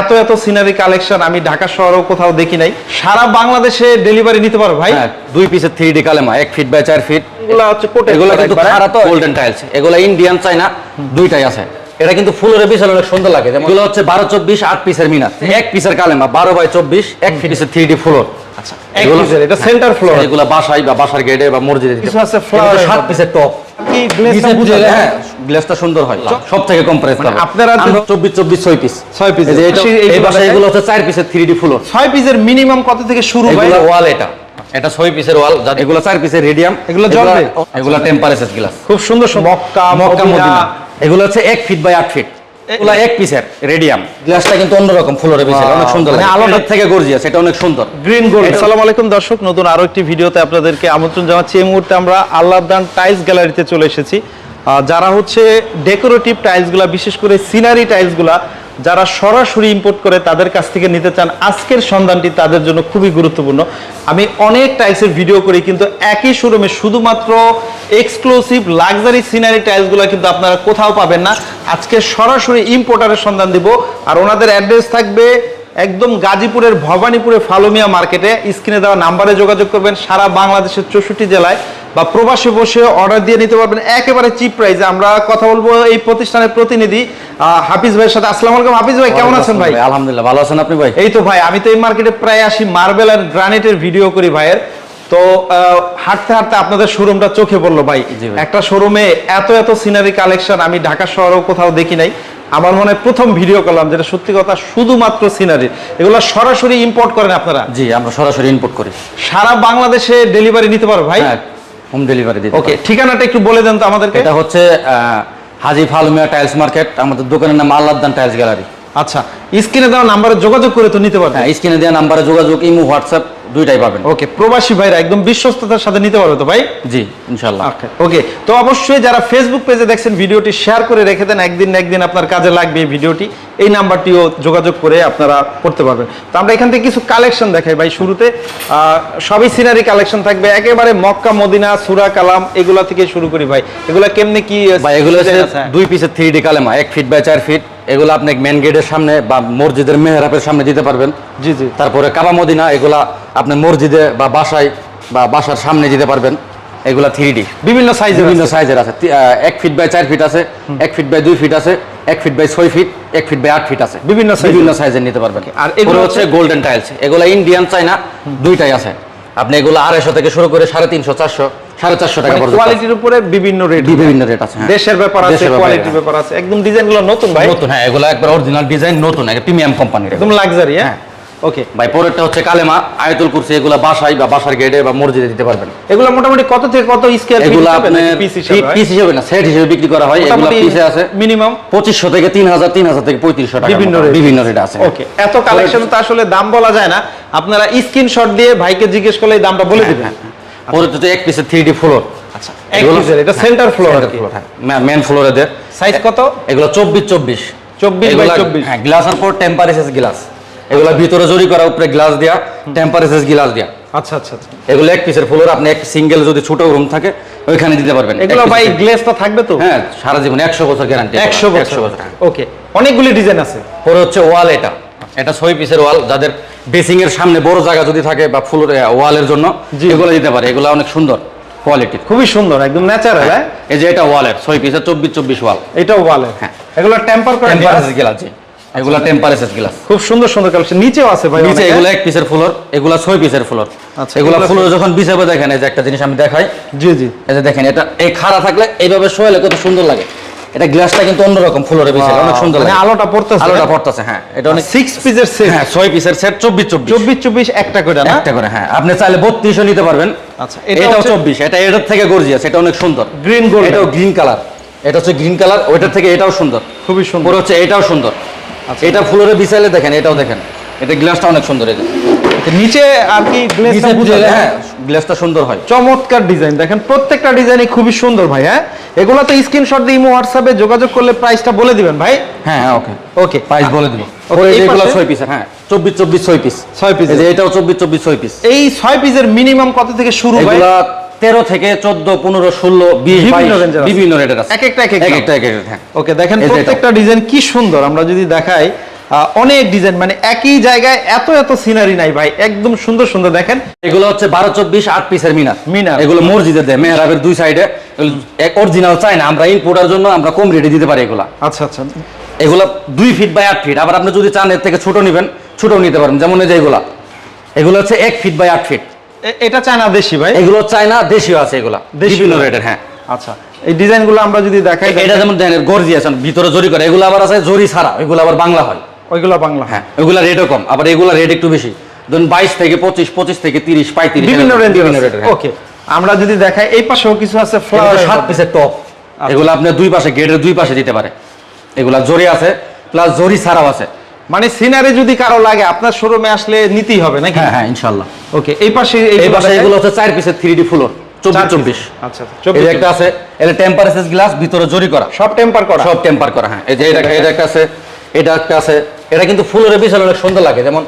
এত এত scenery collection আমি ঢাকা শহরেও কোথাও দেখি নাই। সারা বাংলাদেশে ডেলিভারি নিতে পারো ভাই? হ্যাঁ দুই পিসের থ্রি ডি কালেমা এক ফিট বাই চার ফিট এগুলো হচ্ছে এগুলো কিন্তু খাড়া তো গোল্ডেন টাইলস এগুলো ইন্ডিয়ান চাইনা দুইটাই আছে। এটা কিন্তু ফুলের বিশাল অনেক সুন্দর লাগে। যেমন এগুলো হচ্ছে বারো চব্বিশ আট পিসের মিনার। এক পিসের কালেমা বারো বাই চব্বিশ এক পিসের থ্রি ডি ফ্লোর আচ্ছা এক এটা সেন্টার ফ্লোর এগুলো বাসায় বা বাসার গেটে বা মসজিদে আছে সাত পিসের টপ কি হ্যাঁ গ্লাসটা সুন্দর হয়। সব থেকে কম প্রাইস মানে আপনারা যে- চব্বিশ চব্বিশ ছয় পিস ছয় piece। এই যে দেখাই। এগুলো হচ্ছে চার পিসের থ্রি ডি ফ্লোর ছয় পিসের মিনিমাম কত থেকে শুরু ভাই এগুলো ওয়াল এটা। এটা ছয় পিসের ওয়াল এগুলো চার পিসের রেডিয়াম এগুলো জ্বলবে? এগুলো টেম্পারেচার গ্লাস খুব সুন্দর মক্কা মক্কা মদিনা। এগুলো হচ্ছে এক ফিট বাই আট ফিট এগুলো এক পিসের রেডিয়াম গ্লাসটা কিন্তু অন্যরকম ফ্লোরে বিশাল অনেক সুন্দর মানে আলোটা- আলোটার থেকে গর্জিয়াস এটা অনেক সুন্দর। গ্রিন গোল্ড আসসালামু আলাইকুম দর্শক নতুন আরও একটি ভিডিওতে আপনাদেরকে আমন্ত্রণ জানাচ্ছি। এই মুহূর্তে আমরা আল্লাহদান টাইলস গ্যালারিতে চলে এসেছি। যারা হচ্ছে ডেকোরেটিভ টাইলসগুলা বিশেষ করে সিনারি টাইলসগুলা যারা সরাসরি ইম্পোর্ট করে, তাদের কাছ থেকে নিতে চান, আজকের সন্ধানটি তাদের জন্য খুবই গুরুত্বপূর্ণ। আমি অনেক টাইলসের ভিডিও করি, কিন্তু একই শোরুমে শুধুমাত্র এক্সক্লুসিভ লাক্সারি সিনারি টাইলসগুলো কিন্তু আপনারা কোথাও পাবেন না। আজকে সরাসরি ইম্পোর্টারের সন্ধান দিব, আর ওনাদের অ্যাড্রেস থাকবে একদম গাজীপুরের ভবানীপুরে ফালুমিয়া মার্কেটে। স্ক্রিনে দেওয়া নাম্বারে যোগাযোগ করবেন, সারা বাংলাদেশের চৌষট্টি জেলায়। বা প্রবাসে বসে অর্ডার দিয়ে নিতে পারবেন। একেবারে চিপ প্রাইসে আমরা কথা বলব এই প্রতিষ্ঠানের প্রতিনিধি হাফিজ ভাইয়ের সাথে। আসসালামু আলাইকুম হাফিজ ভাই কেমন আছেন ভাই? আলহামদুলিল্লাহ ভালো আছেন আপনি ভাই? এই তো ভাই আমি তো এই মার্কেটে প্রায় আসি মার্বেল আর গ্রানাইটের ভিডিও করি ভাইয়ের। তো হাঁটতে হাঁটতে আপনাদের শোরুমটা চোখে পড়ল ভাই। একটা শোরুমে এত এত সিনারি কালেকশন আমি ঢাকা শহরেও কোথাও দেখি নাই। আমার মনে হয় প্রথম ভিডিও করলাম যেটা সত্যি কথা শুধুমাত্র সিনারি এগুলো সরাসরি ইম্পোর্ট করেন আপনারা? জি আমরা সরাসরি ইম্পোর্ট করি। সারা বাংলাদেশে ডেলিভারি নিতে পারো ভাই? হ্যাঁ হোম ডেলিভারি দিতে ওকে ঠিকানাটা একটু বলে দেন তো আমাদেরকে। এটা হচ্ছে আহ, হাজি ফালুমিয়া টাইলস মার্কেট। আমাদের দোকানের নাম আল্লাহদান টাইলস গ্যালারি। আচ্ছা স্ক্রিনে দেওয়া নাম্বারে যোগাযোগ করে তো নিতে পারবেন হ্যাঁ স্ক্রিনে দেওয়া নাম্বারে যোগাযোগ ইমো হোয়াটসঅ্যাপ দুইটাই পাবেন। ওকে প্রবাসী ভাইরা একদম বিশ্বস্ততার সাথে নিতে পারবে তো ভাই? জি ইনশাল্লাহ ওকে তো অবশ্যই যারা ফেসবুক পেজে দেখছেন ভিডিওটি শেয়ার করে রেখে দেন একদিন না একদিন আপনার কাজে লাগবে এই ভিডিওটি। এই নাম্বারটিও যোগাযোগ করে আপনারা করতে পারবেন। তো আমরা এখান থেকে কিছু কালেকশন দেখাই ভাই শুরুতে। সবই সিনারি কালেকশন থাকবে। একেবারে মক্কা মদিনা সুরা কালাম এগুলা থেকে শুরু করি ভাই। এগুলা কেমনে কি ভাই এগুলো দুই পিসের থ্রি ডি কালেমা এক ফিট বাই চার ফিট এগুলো আপনি মেন গেটের সামনে বা মসজিদের মেহরাবের সামনে দিতে পারবেন। জি জি। তারপরে কাবা মদিনা এগুলা আপনি মসজিদে বা বাসায় বা বাসার সামনে দিতে পারবেন। এগুলা থ্রি ডি বিভিন্ন সাইজের বিভিন্ন সাইজের আছে। এক ফিট বাই চার ফিট আছে এক ফিট বাই দুই ফিট আছে এক ফিট বাই ছয় ফিট এক ফিট বাই আট ফিট আছে। বিভিন্ন বিভিন্ন সাইজের নিতে পারবেন। আর এগুলো হচ্ছে গোল্ডেন টাইলস এগুলো ইন্ডিয়ান চাইনা দুইটাই আছে। আপনি এগুলো আড়াইশো থেকে শুরু করে সাড়ে তিনশো চারশো সাড়ে চারশো টাকা কোয়ালিটির উপরে বিভিন্ন রেট বিভিন্ন রেট আছে হ্যাঁ। দেশের ব্যাপার আছে কোয়ালিটির হ্যাঁ। ব্যাপার আছে। একদম ডিজাইনগুলো নতুন ভাই। নতুন হ্যাঁ এগুলো একবার অরিজিনাল ডিজাইন নতুন একটা প্রিমিয়াম কোম্পানির একদম লাক্সারি হ্যাঁ? হ্যাঁ। ওকে ভাই পরেরটা হচ্ছে কালেমা আয়তুল কুরসি এগুলো বাসায় বা বাসার গেটে বা মসজিদে দিতে পারবেন। এগুলো মোটামুটি কত থেকে কত স্কয়ার এগুলো আপনি পিস হিসেবে না সেট হিসেবে বিক্রি করা হয়। এগুলো পিসে আছে। মিনিমাম পঁচিশশো থেকে তিন হাজার তিন হাজার থেকে পঁয়ত্রিশশো টাকা বিভিন্ন। বিভিন্ন রেট আছে। ওকে এত কালেকশন তো আসলে দাম বলা যায় না। আপনারা স্ক্রিনশট দিয়ে ভাইকে জিজ্ঞেস করলে দামটা বলে দিবেন। পরে তো এক পিসে থ্রি ডি ফ্লোর আচ্ছা এটা সেন্টার ফ্লোর মেন ফ্লোরে দে সাইজ কত? এগুলো চব্বিশ চব্বিশ। 24 by 24 হ্যাঁ গ্লাসের পর টেম্পারেচার গ্লাস এগুলো ভিতরে জরি করা উপরে গ্লাস দেয়া টেম্পারেচার গ্লাস দেয়া। আচ্ছা আচ্ছা আচ্ছা। এগুলো এক পিসের ফ্লোর আপনি এক সিঙ্গেল যদি ছোট রুম থাকে ওইখানে দিতে পারবেন। এগুলো ভাই piece-এর। গ্লেজটা থাকবে তো? হ্যাঁ সারা জীবন একশো বছর গ্যারান্টি একশো বছর। হ্যাঁ। ওকে অনেকগুলি ডিজাইন আছে। পরে হচ্ছে ওয়াল এটা। এটা ছয় পিসের ওয়াল যাদের ড্রেসিং এর সামনে বড় জায়গা যদি থাকে বা ফুল ওয়ালের জন্য এগুলো দিতে পারে। এগুলো অনেক সুন্দর কোয়ালিটির খুবই সুন্দর একদম ন্যাচারাল হ্যাঁ এই যে এটা ওয়ালের ছয় পিসের চব্বিশ চব্বিশ ওয়াল। এটাও ওয়ালে হ্যাঁ। এগুলো টেম্পার টেম্পারেচার গ্লাস জি। এগুলো টেম্পারেচার গ্লাস খুব সুন্দর সুন্দর কালেকশন নিচেও আছে ভাই নিচে এগুলো হ্যাঁ? এক পিসের ফ্লোর এগুলো ছয় পিসের ফ্লোর আচ্ছা, এগুলো এগুলো- ফ্লোর যখন বিছাবে দেখেন এই যে একটা জিনিস আমি দেখাই। জি জি। এই যে দেখেন এটা এই খাড়া থাকলে এইভাবে শোয়ালে কত সুন্দর লাগে। এটা গ্লাসটা কিন্তু অন্যরকম ফ্লোরে বিছালে অনেক সুন্দর মানে লাগে। আলোটা পড়তেছে। আলোটা পড়তেছে হ্যাঁ এটা অনেক সিক্স পিসের সেট হ্যাঁ ছয় পিসের সেট চব্বিশ চব্বিশ। চব্বিশ চব্বিশ একটা করে না? একটা করে হ্যাঁ আপনি চাইলে বত্রিশও নিতে পারবেন। আচ্ছা, এটা এটাও হচ্ছে- চব্বিশ এটা এটার থেকে গর্জিয়াস এটা অনেক সুন্দর। গ্রিন গোল্ড এটাও গ্রিন কালার এটা হচ্ছে গ্রিন কালার ওইটার থেকে এটাও সুন্দর। খুবই সুন্দর। পুরো হচ্ছে এটাও সুন্দর। আচ্ছা। এটা ফুলের বিছাইলে দেখেন এটাও দেখেন। এটা গ্লাসটা অনেক সুন্দর এটা নিচে আর কি বুঝে হ্যাঁ গ্লাসটা সুন্দর হয়। চমৎকার ডিজাইন দেখেন প্রত্যেকটা ডিজাইনই খুবই সুন্দর ভাই হ্যাঁ? এগুলো তো স্ক্রিনশট দিয়ে ইমো হোয়াটসঅ্যাপে যোগাযোগ করলে প্রাইসটা বলে দিবেন ভাই। হ্যাঁ হ্যাঁ ওকে ওকে প্রাইস বলে দিব। Okay, ওই এই যেগুলো পাশে? ছয় পিসের হ্যাঁ চব্বিশ চব্বিশ ছয় পিস ছয় piece এই যে এটাও চব্বিশ চব্বিশ ছয় পিস এই ছয় পিসের মিনিমাম কত থেকে শুরু ভাই? এগুলা তেরো থেকে চোদ্দ পনেরো ষোলো বিশ বিভিন্ন রেটের আছে। এক একটা এক। একটা। এক একটা হ্যাঁ। ওকে দেখেন এই যে প্রত্যেকটা ডিজাইন কি সুন্দর। আমরা যদি দেখাই অনেক ডিজাইন মানে একই জায়গায় এত এত সিনারি নাই ভাই একদম সুন্দর সুন্দর দেখেন। এগুলো হচ্ছে বারো চব্বিশ আট পিসের মিনার। মিনার। এগুলো মসজিদে দেয় মেহরাবের দুই সাইডে অরিজিনাল চাই না আমরা ইম্পোর্টার জন্য আমরা কম রেটে দিতে পারি এগুলা। আচ্ছা আচ্ছা। এগুলো দুই ফিট বাই আট ফিট আবার আপনি যদি চান এর থেকে ছোট নেবেন ছোটও নিতে পারেন। যেমন এই যে এগুলা। এগুলো হচ্ছে এক ফিট বাই আট ফিট এটা চায়না দেশি ভাই? এগুলো চায়না দেশীয় আছে এগুলা? বিভিন্ন রেটের হ্যাঁ। আচ্ছা এই ডিজাইনগুলো আমরা যদি দেখাই এটা যেমন দেখেন গর্জি আছে ভিতরে জরি করে। এগুলো আবার আছে জরি ছাড়া এগুলো আবার বাংলা হয়। ওইগুলো বাংলা। হ্যাঁ এগুলা রেটও কম আবার এগুলা রেট একটু বেশি। ধরুন বাইশ থেকে পঁচিশ পঁচিশ থেকে তিরিশ পঁয়ত্রিশ বিভিন্ন রেঞ্জ রেটের হ্যাঁ। ওকে আমরা যদি দেখাই এই পাশেও কিছু আছে ফ্লাওয়ার সাত পিসের টপ এগুলো আপনি দুই পাশে গেটের দুই পাশে দিতে পারে। এগুলা জরি আছে প্লাস জরি ছাড়াও আছে। মানে সিনারি যদি কারও লাগে আপনার শোরুমে আসলে নিতেই হবে নাকি? হ্যাঁ হ্যাঁ ইনশাল্লাহ ওকে এই পাশে এই পাশে এগুলো হচ্ছে চার পিসের থ্রি ডি ফ্লোর চব্বিশ চব্বিশ। আচ্ছা আচ্ছা, এই একটা আছে এটা টেম্পারেচার গ্লাস ভিতরে জরি করা। সব টেম্পার করা? সব টেম্পার করা হ্যাঁ এই যে এটা এটা একটা আছে এটা একটা আছে এটা কিন্তু ফুলের বিশাল অনেক সুন্দর লাগে যেমন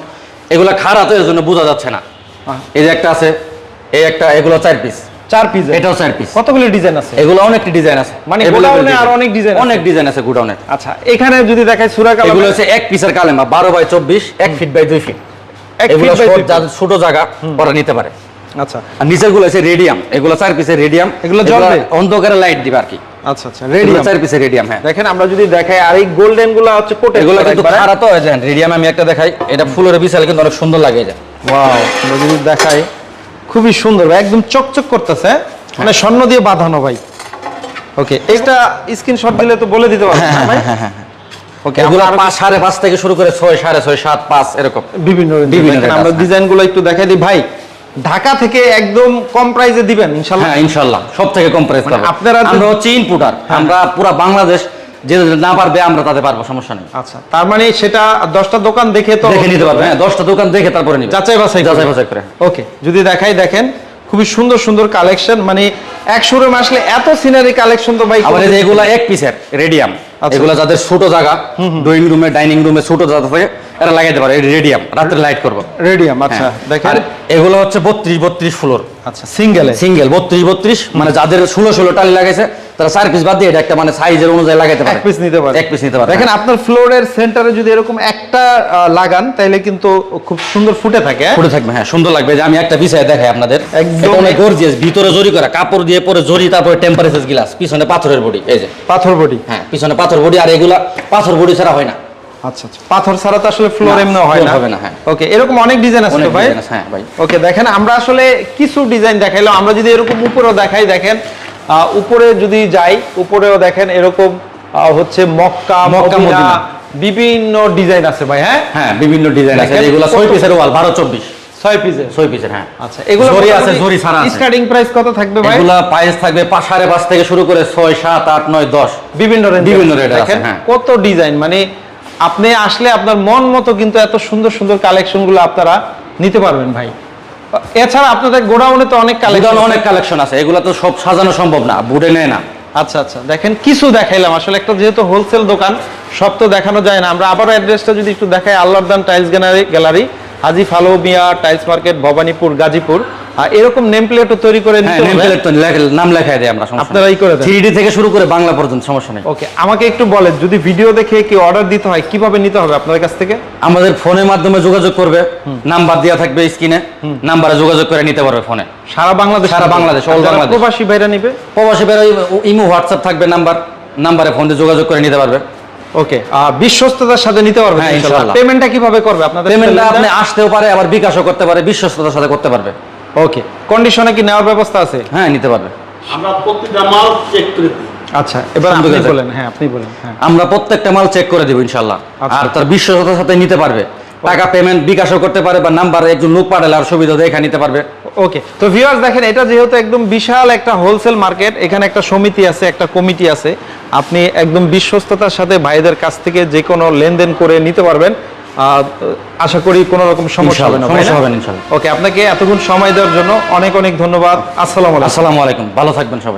এগুলা খাড়া তো এর জন্য বোঝা যাচ্ছে না। হ্যাঁ। এই যে একটা আছে এই একটা এগুলো চার পিস চার পিস এটাও চার পিস কতগুলো ডিজাইন আছে? এগুলো অনেকটি ডিজাইন আছে। মানে গোডাউনে। আরও অনেক আছে। অনেক ডিজাইন আছে গোডাউনে আচ্ছা এখানে যদি দেখাই সুরা এগুলো হচ্ছে এক পিসের কালেমা বারো বাই চব্বিশ এক ফিট বাই দুই ফিট এগুলো ছোট জায়গা নিতে পারে। আচ্ছা। আর নিচেরগুলো আছে রেডিয়াম এগুলো চার পিসের রেডিয়াম এগুলো জ্বলবে? অন্ধকারে লাইট দিবে আর কি। আচ্ছা আচ্ছা এগুলো চার পিসের রেডিয়াম হ্যাঁ। দেখেন আমরা যদি দেখাই আর এই গোল্ডেনগুলো হচ্ছে কোটে এগুলো কিন্তু খাড়া তো রেডিয়াম আমি একটা দেখাই এটা ফুলের বিশাল কিন্তু অনেক সুন্দর লাগে এটা ওয়াও আমরা যদি দেখাই খুবই সুন্দর ভাই একদম চকচক করতেছে মানে স্বর্ণ দিয়ে বাঁধানো ভাই। ওকে এটা স্ক্রিনশট দিলে তো বলে দিতে পারবেন না ভাই। ওকে এগুলো পাঁচ সাড়ে পাঁচ থেকে শুরু করে ছয় সাড়ে ছয় সাত পাঁচ এরকম। বিভিন্ন বিভিন্ন আমরা আছে। ডিজাইনগুলো একটু দেখাই দিই ভাই। ঢাকা থেকে একদম কম প্রাইসে দিবেন ইনশাল্লাহ হ্যাঁ ইনশাল্লাহ সব থেকে কম প্রাইস মানে আপনারা আমরা হচ্ছে ইনপুটার আমরা পুরো বাংলাদেশ যে না পারবে আমরা তাতে পারব সমস্যা নেই। আচ্ছা তার মানে সেটা দশটা দোকান দেখে তো দেখে নিতে পারবে। হ্যাঁ দশটা দোকান দেখে তারপরে নিবে। যাচাই বাছাই যাচাই বাছাই করে। ওকে যদি দেখাই দেখেন খুবই সুন্দর সুন্দর কালেকশন মানে এক শোরুম আসলে এত সিনারি কালেকশন তো ভাই আবার এগুলা এক পিসের রেডিয়াম আচ্ছা। এগুলা যাদের ছোট জায়গা ড্রয়িং রুমে ডাইনিং রুমে ছোট জায়গা থাকে এরা লাগাইতে পারে রেডিয়াম রাত্রে লাইট করব। রেডিয়াম আচ্ছা হ্যাঁ। দেখেন। আর এগুলো হচ্ছে বত্রিশ বত্রিশ ফ্লোর আচ্ছা সিঙ্গেলে সিঙ্গেল বত্রিশ বত্রিশ মানে যাদের ষোলো ষোলো টালি লাগাইছে তারা চার পিস বাদ দিয়ে এটা একটা মানে সাইজের অনুযায়ী লাগাইতে পারে। এক পিস নিতে পারে। এক পিস নিতে পারে দেখেন হ্যাঁ। আপনার ফ্লোরের সেন্টারে যদি এরকম একটা লাগান তাহলে কিন্তু খুব সুন্দর ফুটে থাকে হ্যাঁ? ফুটে থাকবে হ্যাঁ সুন্দর লাগবে। যে আমি একটা বিষয় দেখাই আপনাদের। একদম- অনেক গর্জিয়াস ভিতরে জরি করা কাপড় দিয়ে পরে জরি তারপরে টেম্পারেচার গ্লাস পিছনে পাথরের বডি এই যে। পাথর বডি হ্যাঁ পিছনে পাথর বডি আর এগুলা পাথর বডি ছাড়া হয় না। আচ্ছা আচ্ছা। পাথর ছাড়া তো আসলে ফ্লোর এমনি হয় না। হবে না, হ্যাঁ। ওকে এরকম অনেক ডিজাইন আছে তো ভাই? হ্যাঁ ভাই। ওকে দেখেন আমরা আসলে কিছু ডিজাইন দেখাইলাম। আমরা যদি এরকম উপরেও দেখাই দেখেন উপরে যদি যাই উপরেও দেখেন এরকম হচ্ছে মক্কা মক্কা, মদিনা। বিভিন্ন ডিজাইন আছে ভাই হ্যাঁ? হ্যাঁ বিভিন্ন ডিজাইন আছে। দেখেন, এগুলো ছয় পিসের ওয়াল বারো চব্বিশ। ছয় পিসের ছয় পিসের হ্যাঁ। আচ্ছা এগুলো জরি আছে জরি ছাড়া আছে। স্টার্টিং প্রাইস কত থাকবে ভাই? এগুলা প্রাইস থাকবে পাঁচ সাড়ে পাঁচ থেকে শুরু করে ছয় সাত আট নয় দশ। বিভিন্ন রেঞ্জ বিভিন্ন rate আছে, হ্যাঁ। কত ডিজাইন মানে আপনি আসলে আপনার মন মতো কিন্তু এত সুন্দর সুন্দর কালেকশনগুলো আপনারা নিতে পারবেন ভাই। এছাড়া আপনাদের গোডাউনে তো অনেক কালেকশন অনেক কালেকশন আছে এগুলো তো সব সাজানো সম্ভব না বুড়ে নেয় না। আচ্ছা আচ্ছা দেখেন কিছু দেখাইলাম। আসলে একটা যেহেতু হোলসেল দোকান সব তো দেখানো যায় না। আমরা আবার অ্যাড্রেসটা যদি একটু দেখাই Allahdan tiles gallery gallery Haji Falu Mia tiles market Bhabanipur Gazipur. আর এরকম নেম প্লেটও তৈরি করে হ্যাঁ নিতে নেম প্লেট তো নাম লেখাই দেয় আমরা আপনারাই করে দেন। থেকে শুরু করে বাংলা পর্যন্ত সমস্যা নেই। ওকে আমাকে একটু বলেন যদি ভিডিও দেখে কি অর্ডার দিতে হয় কীভাবে নিতে হবে আপনাদের কাছ থেকে? আমাদের ফোনের মাধ্যমে যোগাযোগ করবে। নাম্বার দেওয়া থাকবে স্ক্রিনে নাম্বারে যোগাযোগ করে নিতে পারবে ফোনে সারা বাংলাদেশ সারা বাংলাদেশ, যারা বাংলাদেশ। প্রবাসী ভাইরা নিবে? প্রবাসী বেরোয় ইমো হোয়াটসঅ্যাপ থাকবে নাম্বার নাম্বারে ফোন দিয়ে যোগাযোগ করে নিতে পারবে। ওকে বিশ্বস্ততার সাথে নিতে পারবে হ্যাঁ, ইনশাআল্লাহ। পেমেন্টটা কীভাবে করবে আপনাদের পেমেন্টটা আপনি আসতেও পারে আবার বিকাশও করতে পারে বিশ্বস্ততার সাথে করতে পারবে। ওকে কন্ডিশনে কি নেওয়ার ব্যবস্থা আছে? হ্যাঁ নিতে পারবে। আমরা প্রতিটা মাল চেক করে দিই। আচ্ছা এবার আপনি বলেন হ্যাঁ আপনি বলেন হ্যাঁ। আমরা প্রত্যেকটা মাল চেক করে দেবো ইনশাল্লাহ আচ্ছা। আর তার বিশ্বস্ততার সাথে নিতে পারবে। টাকা পেমেন্ট বিকাশও করতে পারে বা নাম্বারে একজন লোক পাঠালে আর সুবিধা দেখে নিতে পারবে। ওকে তো ভিউয়ার্স দেখেন এটা যেহেতু একদম বিশাল একটা হোলসেল মার্কেট এখানে একটা সমিতি আছে একটা কমিটি আছে। আপনি একদম বিশ্বস্ততার সাথে ভাইদের কাছ থেকে যে কোনো লেনদেন করে নিতে পারবেন। আশা করি কোনো রকম সমস্যা হবে না? সমস্যা হবে না ইনশাআল্লাহ। ওকে আপনাকে এতক্ষণ সময় দেওয়ার জন্য অনেক অনেক ধন্যবাদ। আসসালামু আলাইকুম। আসসালামু আলাইকুম। ভালো থাকবেন সবাই।